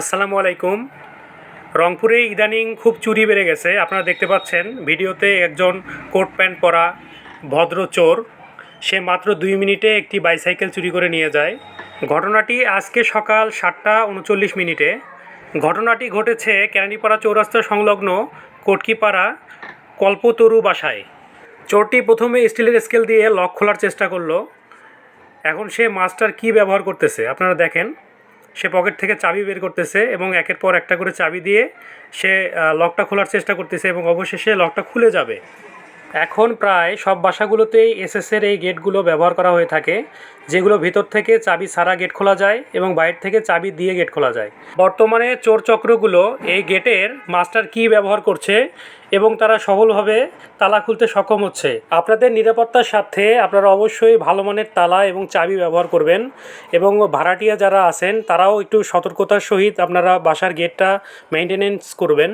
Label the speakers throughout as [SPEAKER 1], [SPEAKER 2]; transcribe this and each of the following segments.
[SPEAKER 1] আসসালামু আলাইকুম। রংপুরে ইদানিং খুব চুরি বেড়ে গেছে। আপনারা দেখতে পাচ্ছেন, ভিডিওতে একজন কোট প্যান্ট পরা ভদ্র চোর, সে মাত্র দুই মিনিটে একটি বাইসাইকেল চুরি করে নিয়ে যায়। ঘটনাটি আজকে সকাল সাতটা উনচল্লিশ মিনিটে। ঘটনাটি ঘটেছে কেরানীপাড়া চৌরাস্তা সংলগ্ন কটকিপাড়া কল্পতরু বাসায়। চোরটি প্রথমে স্টিলের স্কেল দিয়ে লক খোলার চেষ্টা করল। এখন সে মাস্টার কি ব্যবহার করতেছে, আপনারা দেখেন। সে পকেট থেকে চাবি বের করতেছে এবং একের পর একটা করে চাবি দিয়ে সে লকটা খোলার চেষ্টা করতেছে এবং অবশেষে লকটা খুলে যাবে। এখন প্রায় সব বাসাগুলোতেই এসএসের এই গেটগুলো ব্যবহার করা হয়ে থাকে, যেগুলো ভিতর থেকে চাবি সারা গেট খোলা যায় এবং বাইরে থেকে চাবি দিয়ে গেট খোলা যায়। বর্তমানে চোর চক্রগুলো এই গেটের মাস্টার কি ব্যবহার করছে এবং তারা সফলভাবে তালা খুলতে সক্ষম হচ্ছে? আপনাদের নিরাপত্তার স্বার্থে আপনারা অবশ্যই ভালো মানের তালা এবং চাবি ব্যবহার করবেন এবং ভাড়াটিয়া যারা আছেন, তারাও একটু সতর্কতার সহিত আপনারা বাসার গেটটা মেনটেনেন্স করবেন।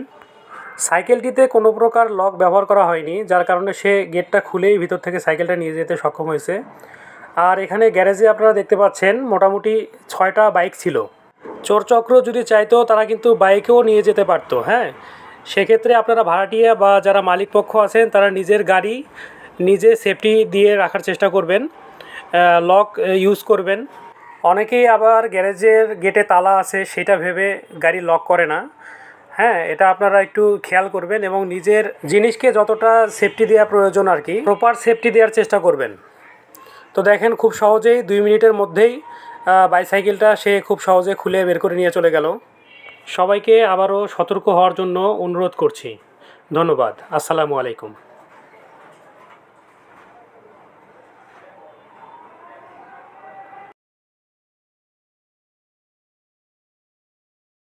[SPEAKER 1] সাইকেলটিতে কোনো প্রকার লক ব্যবহার করা হয়নি, যার কারণে সে গেটটা খুলেই ভিতর থেকে সাইকেলটা নিয়ে যেতে সক্ষম হয়েছে। আর এখানে গ্যারেজে আপনারা দেখতে পাচ্ছেন, মোটামুটি ছয়টা বাইক ছিল। চোরচক্র যদি চাইতো, তারা কিন্তু বাইকেও নিয়ে যেতে পারতো হ্যাঁ? সেক্ষেত্রে আপনারা ভাড়াটিয়া বা যারা মালিক পক্ষ আছেন, তারা নিজের গাড়ি নিজে সেফটি দিয়ে রাখার চেষ্টা করবেন লক ইউজ করবেন। অনেকেই আবার গ্যারেজের গেটে তালা আছে, সেটা ভেবে গাড়ি লক করে না। হ্যাঁ এটা আপনারা একটু খেয়াল করবেন এবং নিজের জিনিসকে যতটা সেফটি দেওয়া প্রয়োজন আর কি প্রপার সেফটি দেওয়ার চেষ্টা করবেন। তো দেখেন খুব সহজেই দুই মিনিটের মধ্যেই বাইসাইকেলটা সে খুব সহজে খুলে বের করে নিয়ে চলে গেল। সবাইকে আবারও সতর্ক হওয়ার জন্য অনুরোধ করছি। ধন্যবাদ। আসসালামু আলাইকুম।